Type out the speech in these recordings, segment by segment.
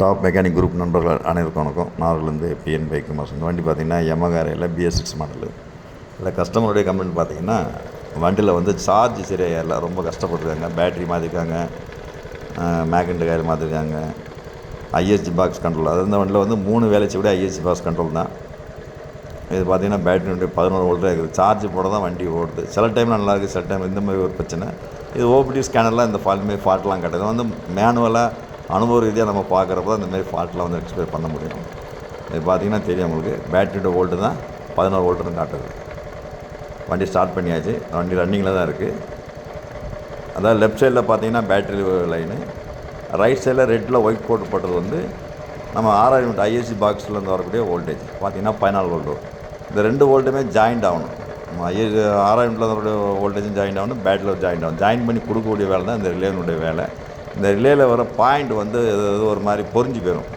Top mechanic group நண்பர்கள் அனைவருக்கும் வணக்கம். நார்லேருந்து பிஎன் பைக் குமார் இந்த வண்டி பார்த்தீங்கன்னா எமகாரையில் பிஎஸ் சிக்ஸ் மாடலு இல்லை கஸ்டமருடைய கம்ப்ளைண்ட் பார்த்தீங்கன்னா வண்டியில் வந்து சார்ஜ் சரியாக இல்லை ரொம்ப கஷ்டப்பட்டுருக்காங்க. பேட்ரி மாற்றிருக்காங்க மேக்னெட் காயில் மாற்றிருக்காங்க ஐஎஸ்சி பாக்ஸ் கண்ட்ரோல் அது இந்த வண்டியில் வந்து மூணு வேலைச்சு விட ஐஎஸ்ஜி பாக்ஸ் கண்ட்ரோல் தான். இது பார்த்தீங்கன்னா பேட்டரி பதினோரு வோல்ட்டாக இருக்குது. சார்ஜ் போட தான் வண்டி ஓடுது. சில டைம் நல்லா இருக்குது சில டைம் இந்த மாதிரி ஒரு பிரச்சனை. இது ஓபிடி ஸ்கேனர்லாம் இந்த ஃபால்ட் மாதிரி ஃபால்ட்லாம் கிடையாது. வந்து மேனுவலாக அனுபவ ரீதியாக நம்ம பார்க்குறப்ப தான் மாதிரி ஃபால்ட்லாம் வந்து எக்ஸ்பிளைன் பண்ண முடியும். இது பார்த்தீங்கன்னா தெரியும் உங்களுக்கு. பேட்டரியோட வோல்ட்டு தான் பதினோரு வோல்ட்டுன்னு காட்டுது. வண்டி ஸ்டார்ட் பண்ணியாச்சு. வண்டி ரன்னிங்கில் தான் இருக்குது அதாவது லெஃப்ட் சைடில் பார்த்தீங்கன்னா பேட்டரி லைனு ரைட் சைடில் ரெட்டில் ஒயிட் கோட் போட்டது வந்து நம்ம ஆறாயிரம் யூனிட் ஐஎஸ்சி பாக்ஸ்லேருந்து வரக்கூடிய வோல்டேஜ் பார்த்தீங்கன்னா பதினாலு வோல்டு இந்த ரெண்டு வோல்ட்டுமே ஜாயிண்ட் ஆகணும். நம்ம ஐஎஸ் ஆறாயிரம் யூனிட்டில் வரக்கூடிய வோல்டேஜும் ஜாயிண்ட் ஆகணும். பேட்டரியில் ஜாயிண்ட் ஆகணும். ஜாயின் பண்ணி கொடுக்கக்கூடிய வேலை தான் இந்த ரிலேனுடைய வேலை. இந்த ரிலேயில் வர பாயிண்ட் வந்து ஒரு மாதிரி பொறிஞ்சு போயிடும்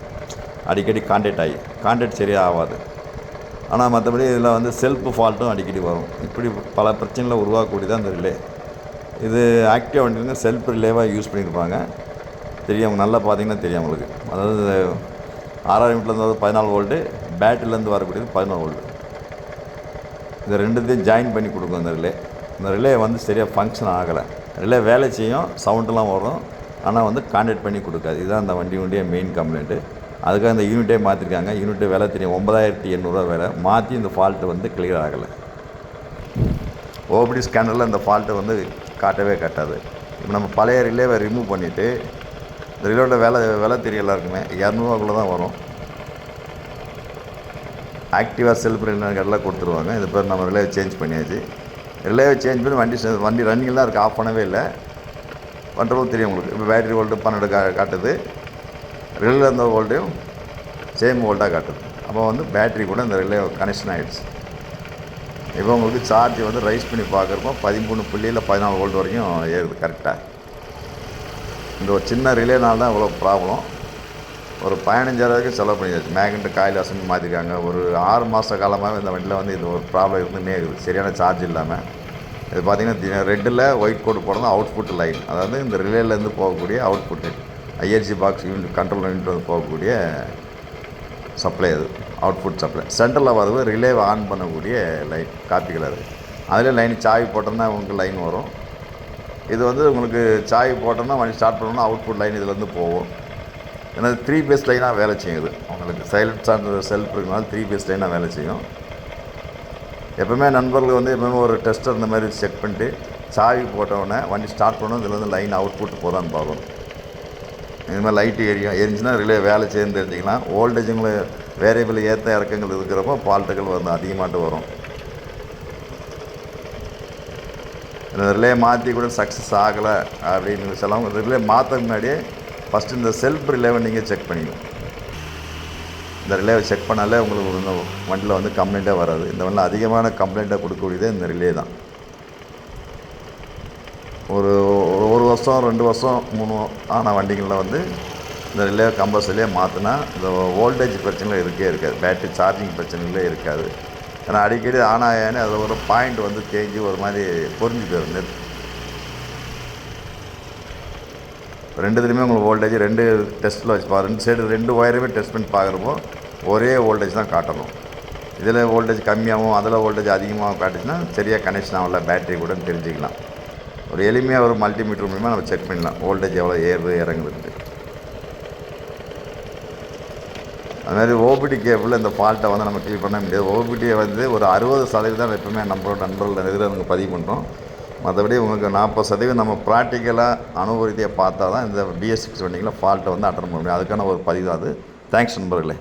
அடிக்கடி கான்டாக்ட் ஆகி. கான்டாக்ட் சரியாக ஆகாது ஆனால் மற்றபடி இதில் வந்து செல்ஃப் ஃபால்ட்டும் அடிக்கடி வரும். இப்படி பல பிரச்சனைகளை உருவாக்கக்கூடியது அந்த ரிலே இது ஆக்டிவ் வண்டிங்க செல்ஃப் ரிலேவாக யூஸ் பண்ணியிருப்பாங்க. தெரியும் அவங்க நல்லா பார்த்தீங்கன்னா தெரியும் அவங்களுக்கு அதாவது ஆறாயிரம் மீட்டர்லேருந்து வந்து பதினாலு வோல்ட்டு பேட்டரிலேருந்து வரக்கூடியது பதினோரு வோல்ட்டு இது ரெண்டுத்தையும் ஜாயின் பண்ணி கொடுக்கும் இந்த ரிலே இந்த ரிலே வந்து சரியாக ஃபங்க்ஷன் ஆகலை. ரிலே வேலை செய்யும் சவுண்டெல்லாம் வரும். ஆனால் வந்து கான்டாக்ட் பண்ணி கொடுக்காது. இதுதான் அந்த வண்டியினுடைய மெயின் கம்ப்ளைண்ட்டு அதுக்காக அந்த யூனிட்டே மாற்றிருக்காங்க யூனிட்டு வேலை தெரியும். ஒன்பதாயிரத்தி எண்ணூறுரூவா விலை. மாற்றி இந்த ஃபால்ட்டு வந்து கிளியர் ஆகலை. ஓபிடி ஸ்கேனரில் இந்த ஃபால்ட்டை வந்து காட்டவே காட்டாது. இப்போ நம்ம பழைய ரிலேவை ரிமூவ் பண்ணிவிட்டு இந்த ரிலோட விலை விலை தெரியும் எல்லாருக்குமே. இரநூறுவாக்குள்ளே தான் வரும். ஆக்டிவாக செல்ஃப் கொடுத்துருவாங்க. இது பேர் நம்ம ரிலேவை சேஞ்ச் பண்ணியாச்சு. ரிலேவை சேஞ்ச் பண்ணி வண்டி வண்டி ரன்னிங்லாம் இருக்குது ஆஃப் பண்ணவே இல்லை. பண்ணுறதும் தெரியும் உங்களுக்கு. இப்போ பேட்டரி வோல்ட்டு பன்னெண்டு கா காட்டுது. ரிலேயில் இருந்த வோல்ட்டையும் சேம் வோல்ட்டாக காட்டுது. அப்போ வந்து பேட்டரி கூட இந்த ரிலே கனெக்ஷன் ஆகிடுச்சு இப்போ உங்களுக்கு சார்ஜ் வந்து ரைஸ் பண்ணி பார்க்குறப்போ பதிமூணு புள்ளியில் பதினாலு வோல்ட் வரைக்கும் ஏறுது கரெக்டாக இந்த ஒரு சின்ன ரிலேனால தான் இவ்வளோ ப்ராப்ளம் ஒரு பதினஞ்சாயிரம் செலவு பண்ணியாச்சு. மேக்னெட்டு காயில் அசம்பி மாற்றிருக்காங்க ஒரு ஆறு மாத காலமாக இந்த வண்டியில் வந்து இது ஒரு ப்ராப்ளம் இருந்துன்னே இருக்குது. சரியான சார்ஜ் இல்லாமல் இது பார்த்தீங்கன்னா ரெட்டில் ஒயிட் கோடு போடணும் அவுட்புட் லைன் அதாவது இந்த ரிலேலேருந்து போகக்கூடிய output IRC box unit control unit வந்து போகக்கூடிய சப்ளை அது அவுட்புட் சப்ளை சென்டரில் வரது ரிலேவை ஆன் பண்ணக்கூடிய லைன் காப்பி கலர் அதில் லைன் சாய் போட்டோம்னா உங்களுக்கு லைன் வரும். இது வந்து உங்களுக்கு சாவி போட்டோம்னா வண்டி ஸ்டார்ட் பண்ணோம்னா அவுட்புட் லைன் இதுலேருந்து போகும். ஏன்னா த்ரீ பேஸ் லைனாக வேலை செய்யும் இது. உங்களுக்கு சைலண்ட் சார்ந்த செல்ஃப் இருக்கனால த்ரீ பேஸ் லைனாக வேலை செய்யும். எப்பவுமே நண்பர்கள் வந்து எப்பவுமே ஒரு டெஸ்டர் இந்த மாதிரி செக் பண்ணிட்டு சாவி போட்டவுடனே வண்டி ஸ்டார்ட் பண்ணணும் இதில் வந்து லைன் அவுட் போட்டு போதான்னு பார்க்கணும் இது மாதிரி லைட்டு எரியும் எரிஞ்சுன்னா ரிலே வேலை சேர்ந்து தெரிஞ்சுக்கலாம் ஓல்டேஜுங்களை வேரியபிள் ஏற்ற இறக்கங்கள் இருக்கிறப்போ ஃபால்ட்டுகள் வந்து அதிகமாகிட்டு வரும். இந்த ரிலே மாற்றி கூட சக்ஸஸ் ஆகலை அப்படின்னு சொல்லலாம் ரிலே மாற்ற முன்னாடியே ஃபஸ்ட்டு இந்த செல்ஃப் ரிலேவை நீங்கள் செக் பண்ணிக்கணும். இந்த ரிலேவை செக் பண்ணாலே உங்களுக்கு ஒரு இந்த வண்டியில் வந்து கம்ப்ளைண்ட்டே வராது. இந்த வண்டியில் அதிகமான கம்ப்ளைண்ட்டை கொடுக்கக்கூடியதே இந்த ரிலே தான். ஒரு ஒரு வருஷம் ரெண்டு வருஷம் மூணு ஆன வண்டிகளில் வந்து இந்த ரிலே கம்பல்சரியாக மாற்றினா இந்த வோல்டேஜ் பிரச்சனைகள் இருக்கே இருக்காது. பேட்டரி சார்ஜிங் பிரச்சனைகளே இருக்காது. ஏன்னா அடிக்கடி ஆன் ஆயானே அதில் ஒரு பாயிண்ட் வந்து தேஞ்சு ஒரு மாதிரி பொறிஞ்சு போயிடும் ரெண்டுத்துலேயுமே உங்களுக்கு வோல்டேஜ் ரெண்டு டெஸ்ட்டில் வச்சு பா ரெண்டு சைடு ரெண்டு ஒயருமே டெஸ்ட் பண்ணி பார்க்குறப்போ ஒரே வோல்டேஜ் தான் காட்டணும். இதில் வோல்டேஜ் கம்மியாகவும் அதில் வோல்டேஜ் அதிகமாகவும் காட்டுச்சுன்னா சரியாக கனெக்ஷன் ஆகல பேட்டரி கூட தெரிஞ்சுக்கலாம். ஒரு எளிமையாக ஒரு மல்டிமீட்டர் மூலிமா நம்ம செக் பண்ணலாம் வோல்டேஜ் எவ்வளோ ஏறுது இறங்குதுன்ட்டு. அது மாதிரி ஓபிடி கேபிள் இந்த ஃபால்ட்டை வந்து நம்ம கிளியர் பண்ண முடியாது. ஓபிடியை வந்து ஒரு அறுபது சதவீதம் எப்பவுமே நம்மளோட நண்பர்கள் எதிராக பதிவு பண்ணுறோம் மற்றபடி உங்களுக்கு நாற்பது சதவீதம் நம்ம ப்ராக்டிக்கலாக அனுபவ ரீதியாக பார்த்தா தான் இந்த பிஎஸ் சிக்ஸ் வண்டிங்களில் ஃபால்ட்டை வந்து அட்டன் பண்ண முடியும். அதுக்கான ஒரு பதிவு தான் அது. தேங்க்ஸ் நண்பர்களே.